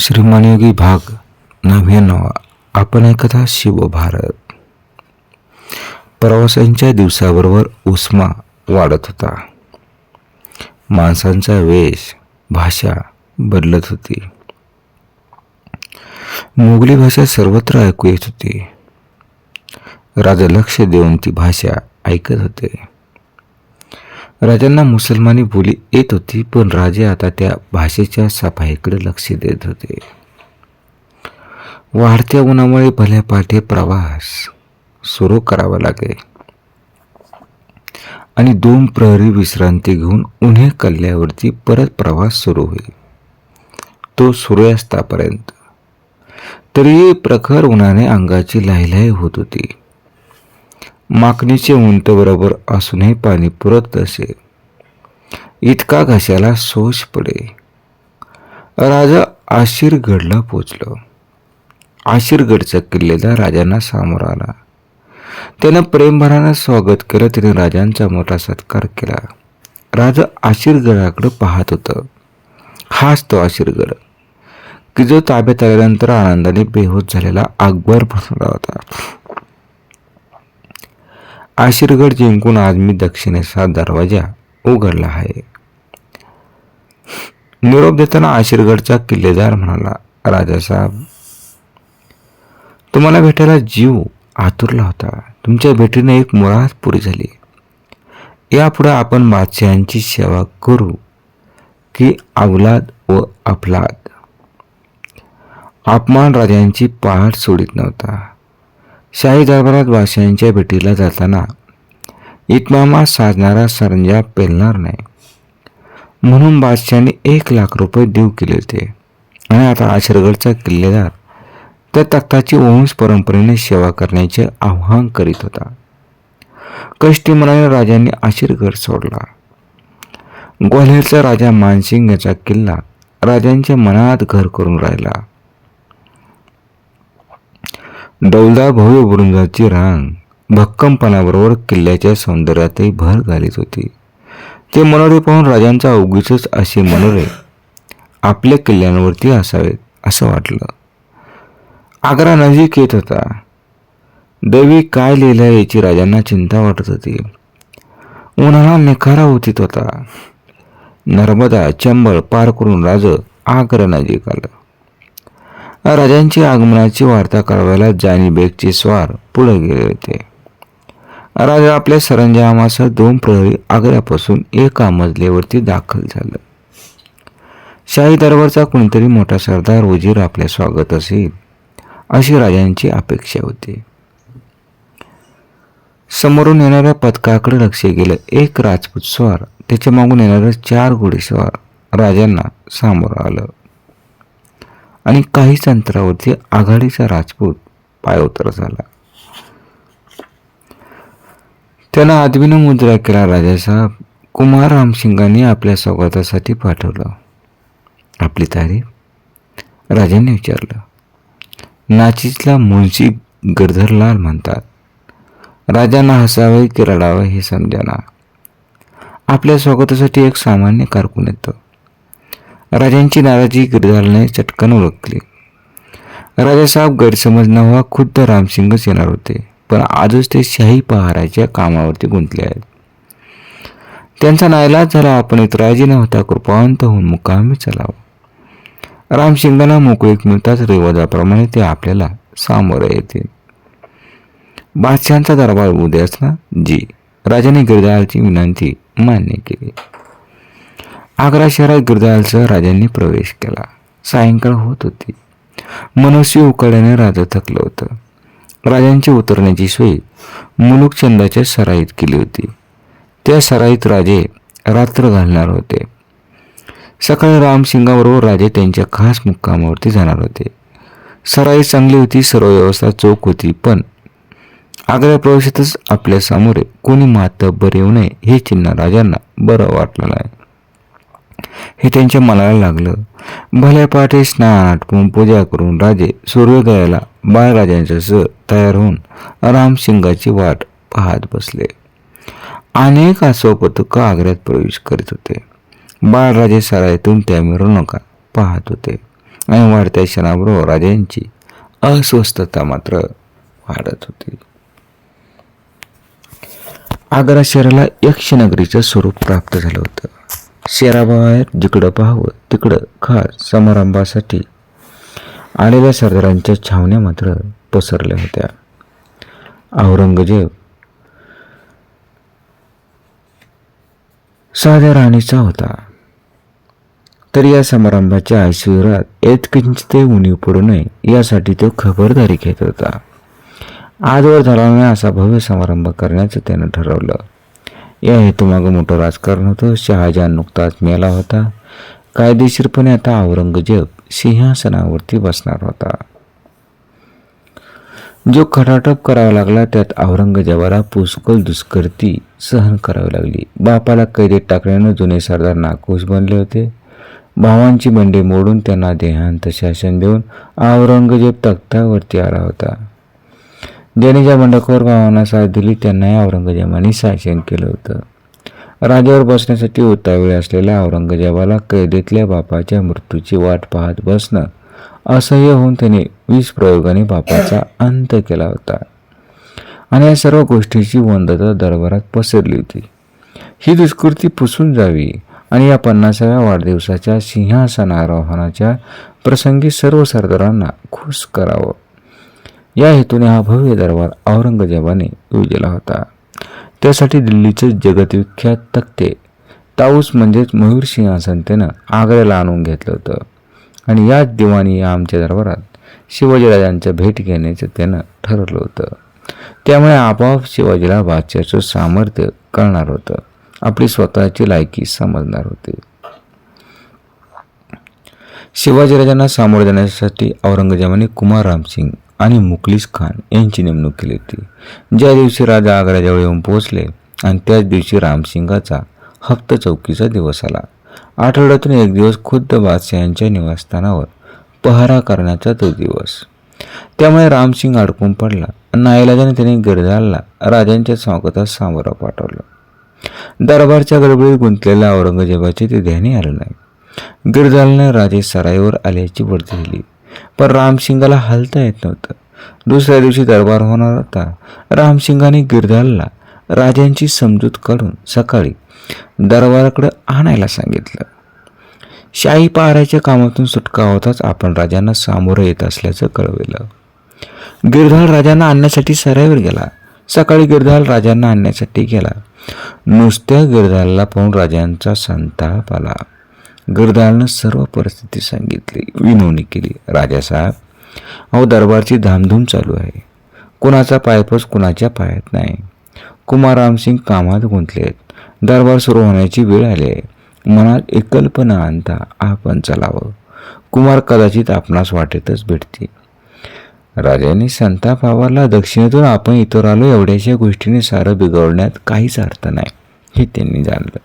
श्रीमानयोगी भाग नव्याण्णव. आपण ऐकता शिवभारत प्रवाशांच्या दिवसाबरोबर उष्मा वाढत होता. माणसांचा वेश भाषा बदलत होती. मोगली भाषा सर्वत्र ऐकू येत होती. राजा लक्ष देऊन ती भाषा ऐकत होते. राजांना मुसलमानी बोली येत होती पण राजे आता त्या भाषेच्या सफाईकडे लक्ष देत होते. वाढत्या उन्हामुळे भल्या पाठे प्रवास सुरू करावा लागे आणि दोन प्रहरी विश्रांती घेऊन उन्हे कल्ल्यावरती परत प्रवास सुरू होईल. तो सूर्यास्तापर्यंत. तरी प्रखर उन्हाने अंगाची लाहिलाई होत होती. माकणीचे उंट बरोबर असूनही पाणी पुरत असे. इतका घशाला सोश पडे. राजा आशीरगडला पोचलो. आशीरगडचा किल्लेदार राजांना सामोर आला. त्यानं प्रेमभरानं स्वागत केलं त्याने राजांचा मोठा सत्कार केला. राजा आशीरगडाकडे पाहत होतं. हाच तो आशीरगड की जो ताब्यात आल्यानंतर आनंदाने बेहोश झालेला अकबर बसला होता. आशीर्गड जिंकून आज मी दक्षिणेचा दरवाजा उघडला आहे. निरोप देताना आशीर्गडचा किल्लेदार म्हणाला राजासाहेब तुम्हाला भेटायला जीव आतुरला होता. तुमच्या भेटीने एक मुळात पुरी झाली. यापुढे आपण बादशहांची सेवा करू की अवलाद व अफलाद. अपमान राजांची पहाट सोडित नव्हता. शाही दरबारात बादशाहींच्या भेटीला जाताना इतमामा साधणारा सरंजाब पेलणार नाही. म्हणून बादशहाने एक लाख रुपये देऊ केले होते. आणि आता आशरगडचा किल्लेदार त्या तख्ताची वंश परंपरेने सेवा करण्याचे आव्हान करीत होता. कष्टी मनाने राजांनी आशीरगड सोडला. ग्वाल्हेरचा राजा मानसिंग याचा किल्ला राजांच्या मनात घर करून राहिला. डौलदार भव्य बुरुंजाची रांग भक्कमपणाबरोबर किल्ल्याच्या सौंदर्यातही भर घालीत होती. ते मनोरे पाहून राजांचा उगीच असे मनोरे आपल्या किल्ल्यांवरती असावेत असं वाटलं. आग्रा नजीक येत होता. देवी काय लिहिलं याची राजांना चिंता वाटत होती. उन्हाळा निखारा उतीत होता. नर्मदा चंबळ पार करून राज आग्रा नजीक आलं. राजांची आगमनाची वार्ता कळवायला जानी बेगचे स्वार पुढे गेले होते. राजा आपल्या सरंजामासह दोन प्रहरी आग्र्यापासून एका मजलेवरती दाखल झालं. शाही दरबारचा कोणीतरी मोठा सरदार वजीर आपल्या स्वागत असेल अशी राजांची अपेक्षा होती. समोरून येणाऱ्या पथकाकडे लक्ष गेलं. एक राजपूत स्वार त्याच्या मागून येणारं चार घोडेस्वार राजांना सामोरं आलं. आणि काहीच अंतरावरती आघाडीचा राजपूत पायउतर झाला. त्यानं आदवीनं मुद्रा केला. राजासाहेब कुमार रामसिंगाने आपल्या स्वागतासाठी पाठवलं. आपली तारीफ? राजांनी विचारलं. नाचीतला मुंशी गरधरलाल म्हणतात राजांना हसावे की रडावं हे समजाना. आपल्या स्वागतासाठी एक सामान्य कारकून येतं. राजांची नाराजी गिरधारने चटकन ओळखली. राजासाहेब गैरसमज न व्हा खुद्द रामसिंगच येणार होते पण आजच ते शाही पहाराच्या कामावरती गुंतले आहेत. त्यांचा नायलाज झाला आपण इतराजी नव्हता कृपावंत होऊन मुकामी चलावं. रामसिंगांना मोकळीक मिळताच रिवाजाप्रमाणे ते आपल्याला सामोरं येतील. बादशहांचा दरबार उद्याच ना जी राजाने गिरधारची विनंती मान्य केली. आग्रा शहरात गिरदालसह राजांनी प्रवेश केला. सायंकाळ होत होती. मनुष्य उकळल्याने राजा थकलं होतं. राजांची उतरण्याची सोय मुलुकचंदाच्या सराईत केली होती. त्या सराईत राजे रात्र घालणार होते. सकाळी रामसिंगाबरोबर राजे त्यांच्या खास मुक्कामावरती जाणार होते. सराई चांगली होती सर्व व्यवस्था चोख होती पण आग्रा प्रवेशातच आपल्या सामोरे कोणी मातब्बर येऊ नये हे चिन्ह राजांना बरं वाटलं नाही. हे त्यांच्या मनाला लागलं. भल्या पहाटे स्नान आटपून पूजा करून राजे सूर्योदयाला बाळराजांच्यासह तयार होऊन रामसिंगाची वाट पाहत बसले. अनेक आसवपथकं आग्र्यात प्रवेश करीत होते. बाळराजे सरायतून त्या मिरवणुका पाहत होते. आणि वाढत्या क्षणाबरोबर राजांची अस्वस्थता मात्र वाढत होती. आग्रा शहराला यक्षनगरीचं स्वरूप प्राप्त झालं होतं. शहराबाहेर जिकडं पाहावं तिकडं खास समारंभासाठी आलेल्या सरदारांच्या छावण्या मात्र पसरल्या होत्या. औरंगजेब साध्या राणीचा होता. तर या समारंभाच्या ऐश्वर्यात येतकिंचितही उणीव पडू नये यासाठी तो खबरदारी घेत होता. आजवर झाला नाही असा भव्य समारंभ करण्याचं त्यानं ठरवलं. या हेतूमागं मोठं राजकारण होतं. शहाजहान नुकताच मेला होता. कायदेशीरपणे आता औरंगजेब सिंहासनावरती बसणार होता. जो खटाटप करावा लागला त्यात औरंगजेबाला पुष्कळ दुष्कर्ती सहन करावी लागली. बापाला कैदेत टाकल्यानं जुने सरदार नाखुश बनले होते. भावांची बंडे मोडून त्यांना देहांत शासन देऊन औरंगजेब तख्तावरती आला होता. ज्याने ज्या बंडखोर भावांना साथ दिली त्यांनाही औरंगजेबाने शासन केलं होतं. राजावर बसण्यासाठी उतावळे असलेल्या औरंगजेबाला कैदेतल्या बापाच्या मृत्यूची वाट पाहत बसणं असह्य होऊन त्याने वीस प्रयोगाने बापाचा अंत केला होता. आणि या सर्व गोष्टीची वंदता दरबारात पसरली होती. ही दुष्कृती पुसून जावी आणि या पन्नासाव्या वाढदिवसाच्या सिंहासनारोहणाच्या प्रसंगी सर्व सरदारांना खुश करावं. या हेतूने हा भव्य दरबार औरंगजेबाने योजला होता. त्यासाठी दिल्लीचे जगतविख्यात तक्ते ताऊस म्हणजेच मयूर सिंहासन त्यानं आग्र्याला आणून घेतलं होतं. आणि याच दिवाणी या आमच्या दरबारात शिवाजीराजांचं भेट घेण्याचं त्यानं ठरवलं होतं. त्यामुळे आपोआप शिवाजीला बादशाचं सामर्थ्य करणार होतं. आपली स्वतःची लायकी समजणार होते. शिवाजीराजांना सामोरे जाण्यासाठी औरंगजेबाने कुमार रामसिंग आणि मुखलिस खान यांची नेमणूक केली होती. ज्या दिवशी राजा आग्राजवळ येऊन पोहोचले आणि त्याच दिवशी रामसिंगाचा हप्त चौकीचा दिवस आला. आठवड्यातून एक दिवस खुद्द बादशहांच्या निवासस्थानावर पहारा करण्याचा तो दिवस. त्यामुळे रामसिंग अडकून पडला नाईलाजाने त्याने गिरजालला राजांच्या स्वागतात सामोरा पाठवलं. दरबारच्या गडबडीत गुंतलेल्या औरंगजेबाचे ते ध्यानी आलं नाही. गिरजालने राजे सराईवर आल्याची वर्दी दिली. पण रामसिंगाला हलता येत नव्हतं. दुसऱ्या दिवशी दरबार होणार होता. रामसिंगाने गिरधारला राजांची समजूत काढून सकाळी दरबाराकडे आणायला सांगितलं. शाही पहाराच्या कामातून सुटका होताच आपण राजांना सामोरं येत असल्याचं कळविलं. गिरधाल राजांना आणण्यासाठी सराईवर गेला. सकाळी गिरधाल राजांना आणण्यासाठी गेला. नुसत्या गिरधालला पाहून राजांचा संताप आला. गर्दालनं सर्व परिस्थिती सांगितली विनवणी केली. राजासाहेब अहो दरबारची धामधूम चालू आहे. कुणाचा पायपस कुणाच्या पायात नाही. कुमार रामसिंग कामात गुंतलेत दरबार सुरू होण्याची वेळ आली आहे. मनात एकल्पना आणता आपण चालावं. कुमार कदाचित आपणास वाटेतच भेटते राजाने संताप आवारला. दक्षिणेतून आपण इतर आलो एवढ्याशा गोष्टीने सारं बिघडण्यात काहीच अर्थ नाही हे त्यांनी जाणलं.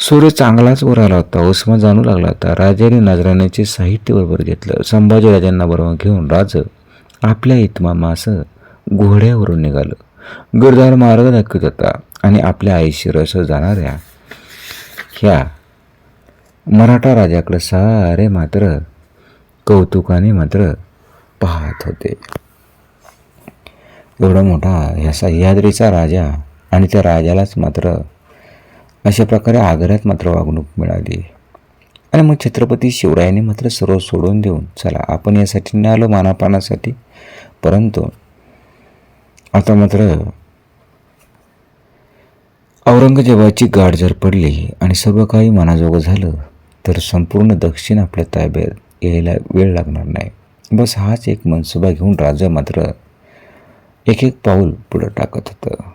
सूर्य चांगलाच वर आला होता उस्मा जाणू लागला होता. राजाने नजराण्याचे साहित्य बरोबर घेतलं. संभाजी राजांना बरोबर घेऊन राज आपल्या इतमामासह घोड्यावरून निघालं. गिरधार मार्ग दाखवत होता आणि आपल्या आईशिरसह जाणाऱ्या ह्या मराठा राजाकडे सारे मात्र कौतुकाने मात्र पाहत होते. एवढा मोठा ह्या सह्याद्रीचा राजा आणि त्या राजालाच मात्र अशा प्रकारे आग्र्यात मात्र वागणूक मिळाली. आणि मग छत्रपती शिवरायांनी मात्र सर्व सोडून देऊन चला आपण यासाठी नाही आलो मानापानासाठी परंतु आता मात्र औरंगजेबाची गाठ जर पडली आणि सर्व काही मनाजोगं झालं तर संपूर्ण दक्षिण आपल्या ताब्यात यायला वेळ लागणार नाही. बस हाच एक मनसुबा घेऊन राजा मात्र एक एक पाऊल पुढं टाकत होतं.